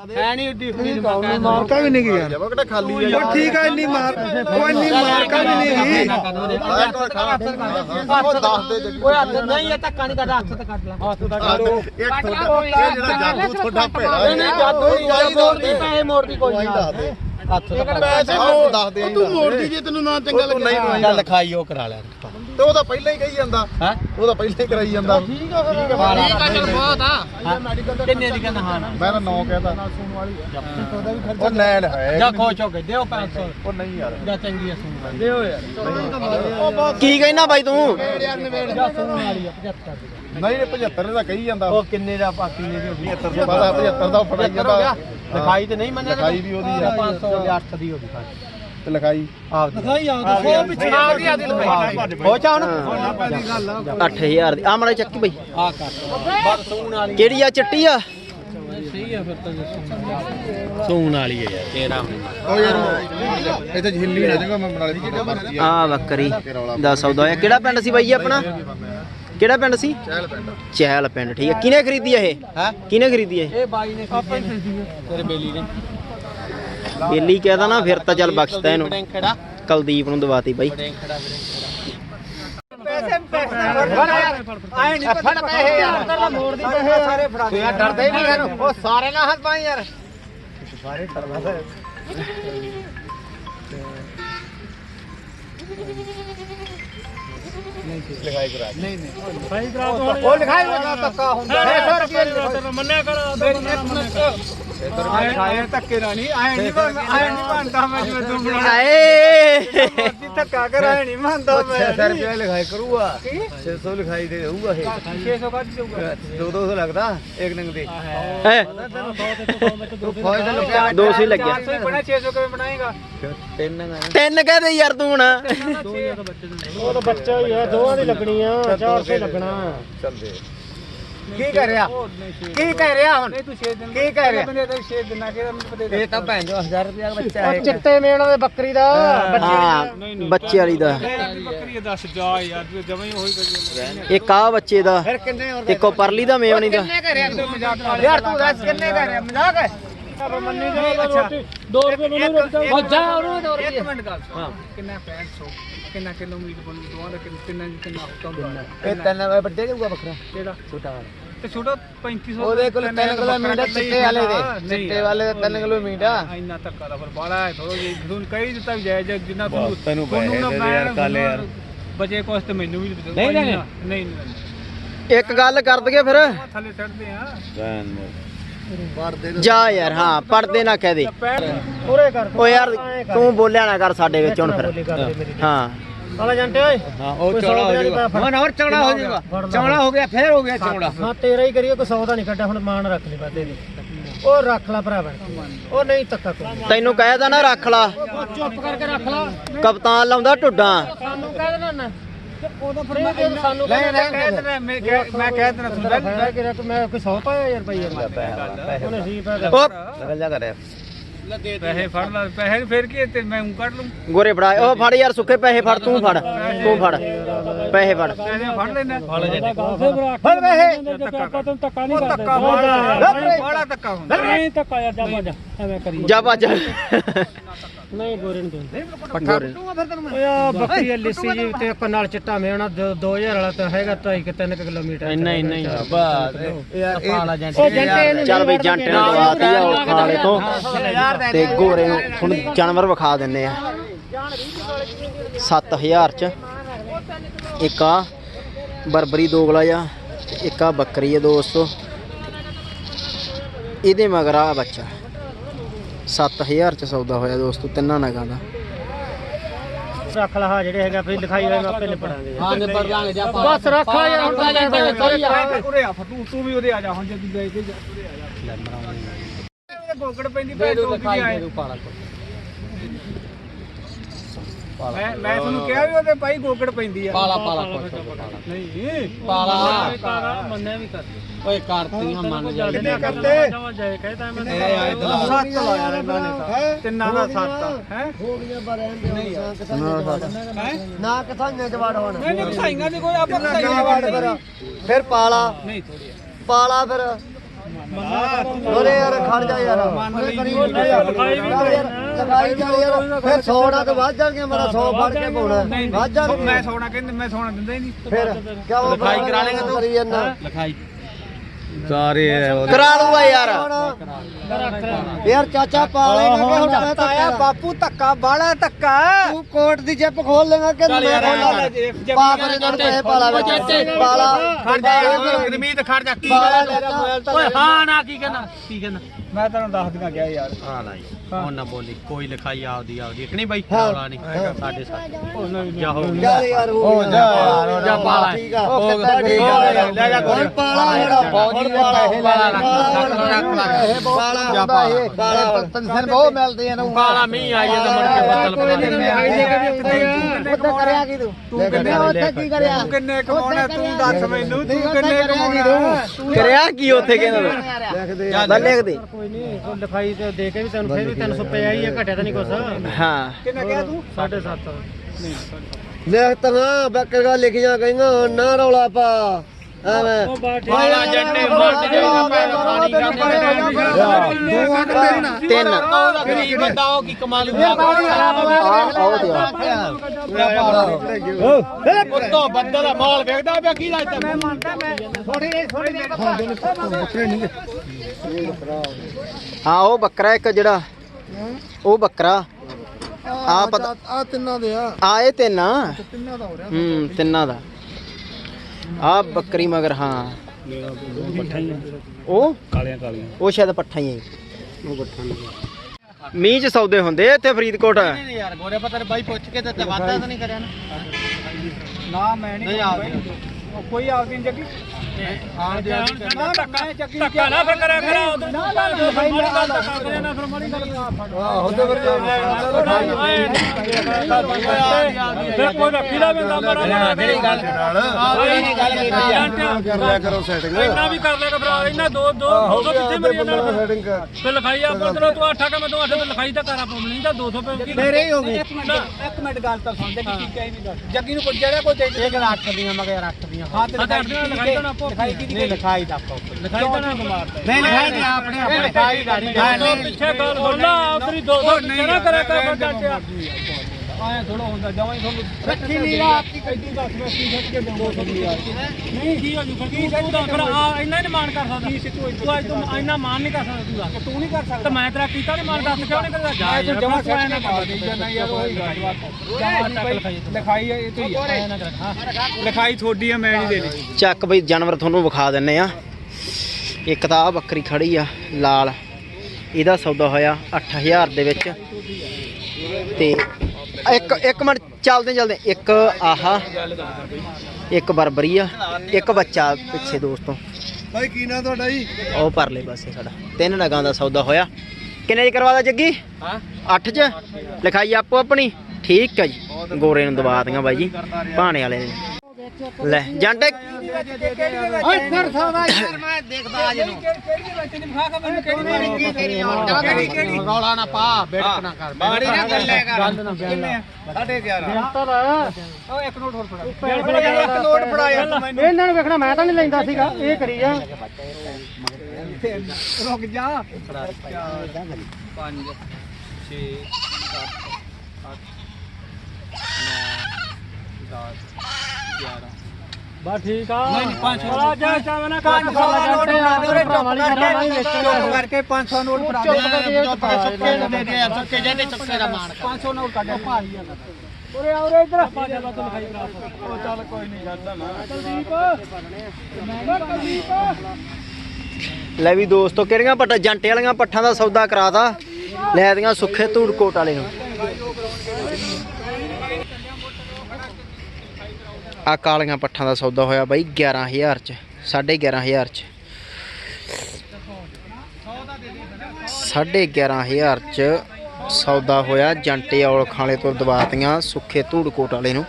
ਹੈ ਨਹੀਂ ਏਡੀ ਫਰੀ ਮਾਰਕਾ ਵੀ ਨਹੀਂ ਗਿਆ ਜਵਾ ਕਿਹੜਾ ਖਾਲੀ ਆ ਉਹ ਠੀਕ ਆ ਇੰਨੀ ਮਾਰ ਉਹ ਇੰਨੀ ਮਾਰਕਾ ਵੀ ਨਹੀਂ ਗਈ ਉਹ ਦੱਸ ਦੇ ਜੱਗੀ ਓਏ ਹੱਥ ਨਹੀਂ ਇਹ ਧੱਕਾ ਨਹੀਂ ਕੱਢ ਹੱਥ ਤੇ ਕੱਢ ਲੈ। ਹੱਥ ਦਾ ਕੱਢ। ਇਹ ਤੁਹਾਡਾ ਇਹ ਜਿਹੜਾ ਜਾਦੂ ਤੁਹਾਡਾ ਭੈੜਾ ਨਹੀਂ ਨਹੀਂ ਜਾਦੂ ਨਹੀਂ ਜਾਦੂ ਮੋੜਦੀ ਪੈਸੇ ਮੋੜਦੀ ਕੋਈ ਦਵਾਈ ਦੱਸ ਦੇ ਹੱਥ ਦਾ ਕੱਢ ਪੈਸੇ ਮੋੜ ਦੱਸ ਦੇ ਤੂੰ ਮੋੜਦੀ ਜੇ ਤੈਨੂੰ ਨਾ ਚੰਗਾ ਲੱਗੇ ਨਹੀਂ ਚੱਲ ਲਿਖਾਈ ਉਹ ਕਰਾ ਲਿਆ ਤੇ ਉਹ ਤਾਂ ਪਹਿਲਾਂ ਹੀ ਕਹੀ ਜਾਂਦਾ। ਹੈ? ਉਹ ਤਾਂ ਪਹਿਲਾਂ ਹੀ ਕਰਾਈ ਜਾਂਦਾ। ਠੀਕ ਆ ਚੱਲ ਬਹੁਤ ਆ। ਕਿੰਨੇ ਦੀ ਕਹਿੰਦਾ ਹਾਂ ਮੈਂ ਤਾਂ 9 ਕਹਿਤਾ। ਉਹ ਨੈਣ ਹੈ। ਜਾ ਖੋਚ ਹੋ ਕੇ ਦਿਓ 500 ਉਹ ਨਹੀਂ ਯਾਰ। ਜਾ ਚੰਗੀ ਆ ਸੂਣ ਦਿਓ ਯਾਰ। ਕੀ ਕਹਿਣਾ ਬਾਈ ਤੂੰ? ਜਾ ਸੂਣ ਵਾਲੀ ਆ 75 ਦੀ। ਨਹੀਂ ਨੇ 75 ਦਾ ਕਹੀ ਜਾਂਦਾ। ਉਹ ਕਿੰਨੇ ਦਾ ਬਾਕੀ ਨੇ ਦੀ 75 ਪਤਾ 75 ਦਾ ਫੜਾਈ ਜਾਂਦਾ। ਲਿਖਾਈ ਤੇ ਨਹੀਂ ਮੰਨਿਆ ਲਿਖਾਈ ਵੀ ਉਹਦੀ ਆ। 500 ਦੇ 8 ਦੀ ਹੋ ਗਈ। ਤੇ ਲਿਖਾਈ। ਆਪ ਲਿਖਾਈ ਆ ਦੱਸੋ ਪਿੱਛੇ ਆ ਦੀ ਆਦੀ ਲਿਖਾਈ। ਹੋ। ਚਾ ਹੁਣ। 8000 ਦੀ ਆ। ਮੜਾ ਚੱਕੀ ਬਾਈ। ਆ ਕਰ। ਕਿਹੜੀ ਆ ਚਿੱਟੀ ਆ? ਸਹੀ ਆ ਫਿਰ ਤਾਂ ਸੂਣ ਵਾਲੀ ਹੈ ਯਾਰ। ਤੇਰਾ ਉਹ ਯਾਰ ਇਹ ਤਾਂ ਹਿੱਲੀ ਨਾ ਜਗਾ ਮੈਂ ਬਣਾ ਲਈ ਆ। ਆ ਬੱਕਰੀ ਦਾ ਸੌਦਾ ਹੋਇਆ ਕਿਹੜਾ ਪਿੰਡ ਸੀ ਬਾਈ ਜੀ ਆਪਣਾ? ਕਿਹੜਾ ਪਿੰਡ ਸੀ? ਚਹਿਲ ਪਿੰਡ। ਚਹਿਲ ਪਿੰਡ ਠੀਕ ਹੈ ਕਿਹਨੇ ਖਰੀਦੀ ਇਹ? ਹੈ? ਕਿਹਨੇ ਖਰੀਦੀ ਇਹ? ਇਹ ਬਾਈ ਨੇ ਆਪਾਂ ਤੇਰੇ ਬੇਲੀ ਨੇ। ਬੇਲੀ ਕਹਿਦਾ ਨਾ ਫਿਰ ਤਾਂ ਚੱਲ ਬਖਸ਼ਤਾ ਇਹਨੂੰ। ਕੁਲਦੀਪ ਨੂੰ ਦਵਾਤੀ ਬਾਈ। ਬੜੈਂ ਖੜਾ ਪੈਸੇ ਪੈਸੇ ਆਏ ਨਹੀਂ ਫੜ ਪੈਸੇ ਯਾਰ। ਮੋੜ ਦੀ ਪੈਸੇ ਸਾਰੇ ਫੜਾ ਦੇ। ਯਾਰ ਡਰਦਾ ਹੀ ਨਹੀਂ ਇਹਨੂੰ ਉਹ ਸਾਰੇ ਨਾ ਹੱਥ ਪਾਈ ਯਾਰ। ਸਾਰੇ ਡਰਦਾ ਲਿਖਾਈ ਕਰਾ ਨਹੀਂ ਨਹੀਂ। ਉਹ ਲਿਖਾਈ ਵਾਲਾ ਧੱਕਾ ਹੁੰਦਾ। 600 ਰੁਪਏ ਮੰਨਿਆ ਕਰ। ਆਏ ਧੱਕੇ ਨਾਲ ਨਹੀਂ ਆਏ ਨਹੀਂ ਬਣਦਾ ਆਏ ਨਹੀਂ ਬਣਦਾ ਮੈਂ ਜਿਵੇਂ ਤੂੰ ਬਣਾ ਆਏ। ਧੱਕਾ ਕਰ ਆਏ ਨਹੀਂ ਮੰਨਦਾ ਮੈਂ। 600 ਰੁਪਏ ਲਿਖਾਈ ਕਰੂਗਾ। 600 ਲਿਖਾਈ ਦੇ ਦੇਊਗਾ ਇਹ। 600 ਕੱਢ ਜਾਊਗਾ 200 ਲੱਗਦਾ ਇੱਕ ਨੰਗ ਦੇ। ਹੈ? ਫੌਜ ਦਾ ਦੋ ਸੌ ਹੀ ਲੱਗਿਆ। 400 ਹੀ ਬਣਾ 600 ਕਿਵੇਂ ਬਣਾਏਗਾ? ਤਿੰਨ ਤਿੰਨ ਕਹਦੇ ਯਾਰ ਤੂੰ ਹੁਣ। ਉਹ ਤਾਂ ਬੱਚਾ ਹੀ ਆ ਦੋਵਾਂ ਦੀ ਲੱਗਣੀ ਆ 400 ਲੱਗਣਾ। ਚੱਲਦੇ ਕੀ ਕਹਿ ਰਿਹਾ? ਕੀ ਕਹਿ ਰਿਹਾ ਹੁਣ? ਨਹੀਂ ਤੂੰ 6 ਦਿਨ ਕੀ ਕਹਿ ਰਿਹਾ? ਬੰਦੇ ਤਾਂ 6 ਦਿਨਾਂ ਕਿਹਦਾ ਮੈਨੂੰ ਪਤਾ ਇਹ ਤਾਂ ਭੈਣ ਜੋ 1000 ਰੁਪਏ ਦਾ ਬੱਚਾ ਹੈ। ਚਿੱਟੇ ਮੇਣ ਦੇ ਬੱਕਰੀ ਦਾ ਹਾਂ। ਬੱਚੇ ਵਾਲੀ ਦਾ। ਬੱਕਰੀ ਦੱਸ ਜਾ ਯਾਰ ਜਮਾਂ ਹੀ ਉਹੀ ਕਰੀ ਇੱਕ ਆ ਬੱਚੇ ਦਾ ਫਿਰ ਕਿੰਨੇ ਹੋਰ ਇੱਕੋ ਪਰਲੀ ਦਾ ਮੇਵਣੀ ਦਾ। ਕਿੰਨੇ ਤੂੰ ਮਜ਼ਾਕ ਯਾਰ ਤੂੰ ਦੱਸ ਕਿੰਨੇ ਕਰਿਆ ਮਜ਼ਾਕ ਹੈ? ਮੰਨੀ ਦੇ ਅੱਛਾ 2 ਰੁਪਏ ਮੈਨੂੰ ਰੁਕ ਜਾ ਜਾ ਉਹਨੂੰ 2 ਰੁਪਏ। ਇੱਕ ਮਿੰਟ ਗੱਲ ਹਾਂ। ਕਿੰਨਾ 6500 ਕਿੰਨਾ ਕਿਲੋਮੀਟਰ ਬਣੂ ਦੋਵਾਂ ਦਾ ਕਿੰਨਾ ਕਿੰਨਾ ਹੁੰਦਾ। ਇਹ ਤਿੰਨ ਵੱਡੇ ਜਾਊਗਾ ਬੱਕਰਾ। ਕਿਹੜਾ? ਛੋਟਾ ਤੇ ਛੋਟਾ 3500 ਉਹਦੇ ਕੋਲ 3 ਕਿਲੋਮੀਟਰ ਚਿੱਟੇ ਵਾਲੇ ਦੇ ਚਿੱਟੇ ਵਾਲੇ ਦੇ 3 ਕਿਲੋਮੀਟਰ। ਇੰਨਾ ਧੱਕਾ ਦਾ ਫਿਰ ਬਾਲਾ ਹੈ ਥੋੜਾ ਜੀ ਤੁਹਾਨੂੰ ਕਹੀ ਦਿੱਤਾ ਵੀ ਜਾਇਜ਼ ਜਿੰਨਾ ਤੁਹਾਨੂੰ ਤੈਨੂੰ ਯਾਰ, ਕਾਲੇ ਯਾਰ। ਬਚੇ ਕੁਛ ਤੇ ਮੈਨੂੰ ਵੀ। ਨਹੀਂ ਨਹੀਂ ਨਹੀਂ। ਇੱਕ ਗੱਲ ਕਰ ਦਈਏ ਫਿਰ। ਥੱਲੇ ਛੱਡਦੇ ਆ। ਜਾ ਯਾਰ ਹਾਂ ਪੜਦੇ ਨਾ ਕਹਿ ਦੇ। ਪੂਰੇ ਕਰ ਓ ਯਾਰ ਤੂੰ ਬੋਲਿਆ ਨਾ ਕਰ ਸਾਡੇ ਵਿੱਚ ਹੁਣ ਫਿਰ। ਹਾਂ। ਸਾਲਾ ਜੰਟੇ ਓਏ। ਹਾਂ ਉਹ ਚੌੜਾ ਹੋ ਜਾਊਗਾ। ਮਨ ਹੋਰ ਚੌੜਾ ਹੋ ਜਾਊਗਾ। ਚੌੜਾ ਹੋ ਗਿਆ ਫੇਰ ਹੋ ਗਿਆ ਚੌੜਾ ਹਾਂ ਤੇਰਾ ਹੀ ਕਰੀਏ ਕੋਈ 100 ਦਾ ਨਹੀਂ ਕੱਢਿਆ ਹੁਣ ਮਾਨ ਰੱਖ ਲਈ ਬਾਦੇ ਦੇ। ਉਹ ਰੱਖ ਲੈ ਭਰਾ ਬਣ ਉਹ ਨਹੀਂ ਤੱਕਾ ਕੋਈ। ਤੈਨੂੰ ਕਹਿਦਾ ਨਾ ਰੱਖ ਲਾ। ਚੁੱਪ ਕਰਕੇ ਰੱਖ ਲੈ। ਕਪਤਾਨ ਲਾਉਂਦਾ ਢੁੱਡਾਂ। ਸਾਨੂੰ ਕਹਿ ਦੇਣਾ ਨਾ। ਉਹਦਾ ਫਿਰ ਸਾਨੂੰ ਕਹਿ ਦੇਣਾ ਮੈਂ ਕਹਿ ਮੈਂ ਕਹਿ ਦੇਣਾ ਤੂੰ ਮੈਂ ਕਿ ਮੈਂ ਕੋਈ 100 ਪਾਇਆ ਯਾਰ ਭਾਈ। ਯਾਰ ਉਹਨੇ ਸੀ ਪਾ ਓ ਨਿਕਲ ਜਾ ਕਰਿਆ ਪੈਸੇ ਫੜ ਲੈ ਪੈਸੇ ਫੇਰ ਕੀ ਤੇ ਮੈਂ ਉਂ ਕੱਢ ਲੂੰ ਗੋਰੇ ਫੜਾ ਉਹ ਫੜ ਯਾਰ ਸੁੱਕੇ ਪੈਸੇ ਫੜ ਤੂੰ ਫੜ ਤੂੰ ਫੜ ਪੈਸੇ ਫੜ। ਪੈਸੇ ਫੜ ਲੈਣਾ ਫੜ ਲੈ ਫੜ ਪੈਸੇ। ਧੱਕਾ ਤੈਨੂੰ ਧੱਕਾ ਨਹੀਂ ਕਰਦਾ। ਧੱਕਾ ਬੜਾ ਧੱਕਾ ਹੁੰਦਾ ਨਹੀਂ ਧੱਕਾ ਯਾਰ ਜਾ ਜਾ। ਐਵੇਂ ਕਰੀ ਜਾ ਭੱਜ। ਨਹੀਂ ਗੋਰੇ ਨੂੰ ਦੇ ਗੋਰੇ ਓਏ ਆ ਬੱਕਰੀ ਲਿੱਸੀ ਜੀ ਤੇ ਇੱਕ ਨਾਲ ਚਿੱਟਾ ਮੇਣਾ 2000 ਵਾਲਾ ਤਾਂ ਹੈਗਾ 2.5 ਕਿ 3 ਕਿਲੋਮੀਟਰ ਨਹੀਂ ਨਹੀਂ ਬਾਤ ਯਾਰ ਪਾਲਾ ਜੰਟੇ ਚੱਲ ਬਈ ਜਾਂਟੇ ਨੇ ਦਵਾਤੀ ਆ ਉਹ ਖਾਲੇ ਤੋਂ। ਤੇ ਗੋਰੇ ਨੂੰ ਹੁਣ ਜਾਨਵਰ ਵਿਖਾ ਦਿੰਨੇ ਆ। 7000 ਚ। ਇੱਕ ਆ ਬਰਬਰੀ ਦੋਗਲਾ ਆ ਇੱਕ ਆ ਬੱਕਰੀ ਆ ਦੋਸਤੋ। ਇਹਦੇ ਮਗਰ ਆ ਬੱਚਾ। 7000 ਚ ਸੌਦਾ ਹੋਇਆ ਦੋਸਤੋ ਤਿੰਨਾਂ ਨਗਾਂ ਦਾ। ਰੱਖ ਲਾ ਹਾਂ ਜਿਹੜੇ ਹੈਗਾ ਫਿਰ ਲਿਖਾਈ ਹੋਏ ਆਪੇ ਨਿਪੜਾਂਗੇ ਹਾਂ ਲਾਂਗੇ ਜਾ ਬਸ ਰੱਖ ਲਾ ਯਾਰ ਹੁਣ ਤਾਂ ਜਾਂਦੇ ਉਰੇ ਆ ਤੂੰ ਤੂੰ ਵੀ ਉਹਦੇ ਆ ਜਾ ਹੁਣ ਜਲਦੀ ਗਏ ਤੇ ਉਰੇ ਆ ਜਾ ਗੋਗੜ ਪੈਂਦੀ ਪੈ ਦੋ ਵੀ ਆਏ। ਮੈਂ ਮੈਂ ਤੁਹਾਨੂੰ ਕਿਹਾ ਵੀ ਉਹਦੇ ਭਾਈ ਗੋਗੜ ਪੈਂਦੀ ਆ। ਪਾਲਾ ਪਾਲਾ ਨਹੀਂ। ਪਾਲਾ। ਪਾਲਾ ਮੰਨਿਆ ਵੀ ਕਰ। ਓਏ ਕਰਤੀਆਂ ਮੰਨ ਜਾ ਕਿੰਨੇ ਕਰਤੇ? ਜਾਏ ਕਹਿੰਦਾ ਮੈਂ ਸੱਤ ਲਾਇਆ ਇਹਨਾਂ ਨੇ ਤਾਂ। ਤਿੰਨਾਂ ਦਾ ਸੱਤ ਹੈ ਹੋ? ਗਿਆ ਬਰੇ ਨਹੀਂ ਹੈ? ਨਾ ਕਿਥਾਂ ਜਵਾੜ ਹੋਣ। ਨਹੀਂ ਨਹੀਂ ਕਸਾਈਆਂ ਦੇ ਕੋਈ ਆਪਾਂ ਕਸਾਈਆਂ ਜਵਾੜ ਫਿਰ? ਫਿਰ ਪਾਲਾ। ਨਹੀਂ ਥੋੜੀ ਪਾਲਾ ਫਿਰ। ਓਰੇ ਯਾਰ ਖੜ ਜਾ ਯਾਰ। ਲਿਖਾਈ ਵੀ ਯਾਰ ਲਗਾਈ ਜਾ ਯਾਰ। ਫਿਰ 100 ਨਾ ਤੇ ਵੱਧ ਜਾਣਗੇ ਮੇਰਾ 100 ਫੜ ਕੇ ਪਾਉਣਾ। ਵੱਧ ਜਾਣਗੇ ਮੈਂ ਸੋਣਾ ਕਹਿੰਦੇ ਮੈਂ ਸੋਣਾ ਦਿੰਦਾ ਹੀ ਨਹੀਂ। ਫਿਰ ਕਿਉਂ ਲਿਖਾਈ ਕਰਾ ਲੇਗਾ ਤੂੰ? ਲਿਖਾਈ। ਸਾਰੇ ਕਰਾ ਲੂਗਾ ਯਾਰ। ਯਾਰ ਚਾਚਾ ਪਾ ਲੇਗਾ ਕਿ ਹੁਣ ਮੈਂ ਤਾਂ ਆਇਆ ਬਾਪੂ ਧੱਕਾ ਬਾਲਾ ਧੱਕਾ। ਤੂੰ ਕੋਟ ਦੀ ਜਿੱਪ ਖੋਲ ਲੇਗਾ ਕਿ ਮੈਂ ਖੋਲਾਂ? ਪਾ ਫਿਰ ਇਹਨਾਂ ਨੂੰ ਪੈਸੇ ਪਾ ਲਾ ਵਿੱਚ। ਪਾਲਾ ਖੜ ਜਾ ਗਰਮੀਤ ਖੜ ਜਾ। ਕੀ ਪਾਲਾ ਓਏ ਹਾਂ ਨਾ ਕੀ ਕਹਿੰਦਾ ਕੀ ਕਹਿੰਦਾ ਮੈਂ ਤੈਨੂੰ ਦੱਸ ਦਿਆਂ ਗਿਆ ਯਾਰ। ਹਾਂ ਨਹੀਂ ਹੁਣ ਨਾ ਬੋਲੀ ਕੋਈ ਲਿਖਾਈ ਆਪਦੀ ਆਪਦੀ ਇੱਕ ਨਹੀਂ ਬਾਈ। ਰੌਲਾ ਨਹੀਂ ਸਾਡੇ ਸਾਥ ਜਾ। ਹੋ ਯਾਰ ਹੋ ਜਾ ਯਾਰ, ਜਾ ਪਾਲਾ। ਠੀਕ ਆ। ਹੋ ਗਿਆ, ਲੈ ਜਾ ਕੋਈ। ਹੁਣ ਪਾਲਾ ਹੁਣ ਫੌਜੀ ਦੇ ਪੈਸੇ ਲੈ ਲੈ, ਰੱਖ, ਰੱਖ, ਰੱਖ। ਪਾਲਾ ਜਾ ਹੁੰਦਾ ਪਾਲਾ। ਇਹ। ਪਾਲਾ ਪੈਨਸ਼ਨ ਬਹੁਤ ਮਿਲਦੇ ਆ ਨੂੰ ਪਾਲਾ ਮੀਂਹ ਆਈ ਜਾਂਦਾ ਮੁੜ ਕੇ ਬੱਦਲ ਕੋਈ ਨਹੀਂ, ਬਣਾ ਲਿਖਾਈ ਦੇ ਕੇ ਉੱਤੇ ਉੱਤੇ ਕਰਿਆ ਕੀ ਤੂੰ? ਤੂੰ ਕਿੰਨੇ ਉੱਥੇ ਕੀ ਕਰਿਆ? ਤੂੰ ਕਿੰਨੇ ਕਮਾਉਣਾ? ਤੂੰ ਦੱਸ ਮੈਨੂੰ ਨਹੀਂ, ਤੂੰ ਉੱਥੇ ਕਿੰਨੇ ਕਰਿਆ ਕੀ ਕਮਾਉਣਾ? ਤੂੰ? ਕਰਿਆ ਕੀ ਉੱਥੇ ਕਹਿੰਦਾ? ਲਿਖ ਦੇ। ਮੈਂ ਲਿਖ ਦੇ। ਕੋਈ ਨਹੀਂ ਲਿਖਾਈ ਤੇ ਦੇ ਕੇ ਵੀ ਤੈਨੂੰ ਫਿਰ ਵੀ 300 ਰੁਪਏ ਆਈ ਹੈ ਘਟਿਆ ਤਾਂ ਨਹੀਂ ਕੁਛ। ਹਾਂ। ਕਿੰਨਾ ਕਿਹਾ ਤੂੰ? 7.5 ਨਹੀਂ ਲਿਖ ਤਾਂ ਬੱਕਰਗਾ ਲਿਖੀਆਂ ਗਈਆਂ ਹੁਣ ਨਾ ਰੌਲਾ ਪਾ। ਐਵੇਂ ਜੱਟੇ ਮੱਟ ਜਾਏਗਾ ਭੈਣ ਖਾਣੀ ਕਰਦੇ ਤਿੰਨ ਉਹਦਾ ਗਰੀਬ ਬੰਦਾ ਉਹ ਕੀ ਕਮਾ ਲੂਗਾ ਉੱਤੋਂ ਬੱਦਲ ਦਾ ਮਾਲ ਵੇਖਦਾ ਪਿਆ ਕੀ ਲੱਗਦਾ ਮੈਂ ਹਾਂ ਉਹ ਬੱਕਰਾ ਇੱਕ ਜਿਹੜਾ ਉਹ ਬੱਕਰਾ ਆ ਪਤਾ ਆ ਤਿੰਨਾਂ ਦੇ ਆ ਆ ਇਹ ਤਿੰਨ ਆ ਤਿੰਨਾਂ ਦਾ ਹੋ ਰਿਹਾ ਹੂੰ ਤਿੰਨਾਂ ਦਾ ਆ ਬੱਕਰੀ ਮਗਰ ਹਾਂ। ਉਹ? ਕਾਲੀਆਂ ਕਾਲੀਆਂ। ਉਹ ਸ਼ਾਇਦ ਪੱਠਾ ਹੀ ਹੈ ਉਹ ਮੀਂਹ ਚ ਸੌਦੇ ਹੁੰਦੇ ਇੱਥੇ ਫਰੀਦਕੋਟ? ਨਹੀਂ ਯਾਰ ਗੋਰੇ ਪਤਾ ਬਾਈ ਪੁੱਛ ਕੇ ਤੇ ਵਾਦਾ ਤਾਂ ਨਹੀਂ ਕਰਿਆ ਨਾ। ਨਾ ਮੈਂ ਨਹੀਂ ਨਹੀਂ ਕੋਈ ਆਪਦੀ ਨਹੀਂ ਜੱਗੀ? ਜੀ ਨਾ ਧੱਕਾ ਧੱਕਾ ਨਾ ਫਿਰ ਕਰਿਆ ਕਰਾ ਉਧਰ ਨਾ ਨਾ ਮਾੜੀ ਗੱਲ ਧੱਕਾ ਕਰਿਆ ਨਾ ਫਿਰ ਮਾੜੀ ਗੱਲ ਆਹੋ ਤੇ ਫਿਰ ਫਿਰ ਕੋਈ ਰੱਖੀ ਦਾ ਬੰਦਾ ਬੜਾ ਬੜਾ ਜਿਹੜੀ ਗੱਲ ਆਹ ਨਹੀਂ ਗੱਲ ਕੀਤੀ ਆ। ਕਰ ਲਿਆ ਕਰੋ ਸੈਟਿੰਗ ਇੰਨਾ ਵੀ ਕਰ ਲੇਗਾ ਭਰਾ ਇੰਨਾ ਦੋ ਦੋ 200 ਕਿੱਥੇ ਮਰੀ ਨਾਲ ਸੈਟਿੰਗ ਕਰ ਤੇ ਲਿਖਾਈ ਆ ਪੁੱਤਰ ਤੂੰ ਅੱਠਾ ਕਿ ਮੈਂ ਤੂੰ ਅੱਠ ਤੇ ਲਿਖਾਈ ਤਾਂ ਕਰਾ ਪਾਉਣੀ ਤਾਂ 200 ਰੁਪਏ ਕੀ ਮੇਰੇ ਹੀ ਹੋ ਗਈ। ਇੱਕ ਮਿੰਟ ਇੱਕ ਮਿੰਟ ਗੱਲ ਤਾਂ ਸੁਣ ਜੱਗੀ ਕੀ ਕਹੀ ਨਹੀਂ ਜੱਗੀ ਨੂੰ ਕੋਈ ਜਿਹੜਾ ਕੋਈ ਚਾਹੀਦਾ ਇਹ ਗੱਲ ਦੀਆਂ ਮਗਰ ਅੱਠ ਦੀਆਂ। ਹਾਂ ਤੇ ਲਿਖਾਈ ਤਾਂ ਨਾ ਲਿਖਾਈ ਕੀ ਨਹੀਂ ਲਿਖਾਈ ਦਾ ਆਪੋ ਲਿਖਾਈ ਤਾਂ ਨਾ ਮਾਰਦਾ ਨਹੀਂ ਲਿਖਾਈ ਦੀ ਆਪਣੇ ਆਪਣੇ ਲਿਖਾਈ ਦਾ ਨਹੀਂ। ਪਿੱਛੇ ਗੱਲ ਲਾ ਉਤਰੀ 200 ਪਿੱਛੇ ਨਾ ਕਰਿਆ ਕਰ ਬੱਚਾ ਆਇਆ ਥੋੜਾ ਹੁੰਦਾ ਜਮਾਂ ਹੀ ਤੁਹਾਨੂੰ ਰੱਖੀ ਨਹੀਂ ਰਾਤ ਦੀ ਕੱਢੀ ਦੱਸ ਮੈਂ ਕੀ ਛੱਡ ਕੇ 200 ਦੀ ਯਾਰ ਨਹੀਂ। ਕੀ ਹੋ ਜੂਗਾ ਕੀ ਤੂੰ ਤਾਂ ਫਿਰ ਆ ਇੰਨਾ ਨਹੀਂ ਮਾਨ ਕਰ ਸਕਦਾ। ਤੂੰ ਅੱਜ ਤੂੰ ਇੰਨਾ ਮਾਨ ਨਹੀਂ ਕਰ ਸਕਦਾ ਤੂੰ ਦੱਸ ਤੂੰ ਨਹੀਂ ਕਰ ਸਕਦਾ। ਤੇ ਮੈਂ ਤੇਰਾ ਕੀਤਾ ਨਹੀਂ ਮਾਨ ਦੱਸ ਕਿਉਂ ਨਹੀਂ ਕਰਦਾ? ਜਾ ਯਾਰ ਜਮਾ ਸੈਟ ਨਾ ਕਰ। ਦੇ ਜਨਾ ਯਾਰ ਉਹੀ ਗੱਲ। ਲਿਖਾਈ ਇਹ ਤੇ ਲਿਖਾਈ ਤੁਹਾਡੀ ਆ ਮੈਂ ਨਹੀਂ ਦੇਣੀ। ਚੱਕ ਬਈ ਜਾਨਵਰ ਤੁਹਾਨੂੰ ਵਿਖਾ ਦਿੰਨੇ ਆ। ਇੱਕ ਤਾਂ ਆ ਬੱਕਰੀ ਖੜੀ ਆ ਲਾਲ। ਇਹਦਾ ਸੌਦਾ ਹੋਇਆ 8000 ਦੇ ਵਿੱਚ। ਤੇ ਇੱਕ ਇੱਕ ਮਿੰਟ ਚੱਲਦੇ ਚੱਲਦੇ। ਇੱਕ ਆਹਾ ਇੱਕ ਬਰਬਰੀ ਆ ਇੱਕ ਬੱਚਾ ਪਿੱਛੇ ਦੋਸਤੋ ਭਾਈ ਕੀ ਨਾਂ ਤੁਹਾਡਾ ਜੀ? ਉਹ ਪਰਲੇ ਪਾਸੇ ਖੜਾ ਤਿੰਨ ਨਗਾਂ ਦਾ ਸੌਦਾ ਹੋਇਆ। ਕਿੰਨੇ ਚ ਕਰਵਾਦਾ ਜੱਗੀ? ਹਾਂ। 8 ਚ? ਲਿਖਾਈ ਆਪੋ ਆਪਣੀ। ਠੀਕ ਹੈ ਜੀ। ਗੋਰੇ ਨੂੰ ਦਬਾ ਦੀਆਂ ਬਾਈ ਜੀ। ਭਾਣੇ ਵਾਲੇ ਨੇ। ਲੈ ਜੰਟ ਓਏ ਫਿਰ ਸੌਦਾ ਯਾਰ ਮੈਂ ਦੇਖਦਾ ਆ ਜਨੂੰ ਰੌਲਾ ਨਾ ਪਾ ਬੇੜਕ ਨਾ ਕਰ ਬੜੀ ਨਾ ਗੱਲੇ ਕਰ। ਕਿੰਨੇ ਸਾਢੇ 11 ਉਹ ਇੱਕ ਨੋਟ ਹੋਰ ਫੜਾ। ਇੱਕ ਨੋਟ ਫੜਾ। ਯਾਰ ਤੂੰ ਮੈਨੂੰ। ਇਹਨਾਂ ਨੂੰ ਵੇਖਣਾ ਮੈਂ ਤਾਂ ਨਹੀਂ ਲੈਂਦਾ ਸੀਗਾ। ਇਹ ਕਰੀ ਜਾ ਰੁਕ ਜਾ। 5 6 ਬਾ ਠੀਕ ਆ। ਨਹੀਂ ਨਹੀਂ 500 ਆ ਜਾ ਚਾਹ ਨਾ 500 ਨੋਟ ਫੜਾ ਦੇ ਉਰੇ ਚੁੱਪ ਕਰਕੇ ਚੁੱਪ ਕਰਕੇ 500 ਨੋਟ ਫੜਾ ਦੇ ਚੁੱਪ ਕਰਕੇ ਸੁੱਕੇ ਨੂੰ ਦੇ ਦੇ ਯਾਰ ਸੁੱਕੇ ਜਿਹਦੇ ਚੁੱਕੇ ਦਾ ਮਾਣ ਕਰ। 500 ਨੋਟ ਕੱਢ ਭਾਰੀ ਆ ਉਰੇ ਆ ਉਰੇ ਇਧਰ। ਆਪਾਂ ਜਲਾ ਤੋਂ ਲਿਖਾਈ ਕਰਾ ਉਹ ਚੱਲ ਕੋਈ ਨਹੀਂ ਜਾਂਦਾ ਨਾ। ਕੁਲਦੀਪ। ਕੁਲਦੀਪ ਲੈ ਵੀ ਦੋਸਤੋ ਕਿਹੜੀਆਂ ਪੱਟਾਂ ਜੰਟੇ ਵਾਲੀਆਂ ਪੱਠਾਂ ਦਾ ਸੌਦਾ ਕਰਾਤਾ। ਲੈ ਦੀਆਂ ਸੁੱਖੇ ਧੂੜਕੋਟ ਵਾਲੇ ਨੂੰ। ਆ ਕਾਲੀਆਂ ਪੱਠਾਂ ਦਾ ਸੌਦਾ ਹੋਇਆ ਬਾਈ 11000 ਚ 11500 ਚ। 11500 ਚ ਸੌਦਾ ਹੋਇਆ ਜੰਟੇ ਔਲਖਾਂ ਵਾਲੇ ਤੋਂ ਦਬਾਤੀਆਂ ਸੁੱਖੇ ਧੂੜਕੋਟ ਵਾਲੇ ਨੂੰ।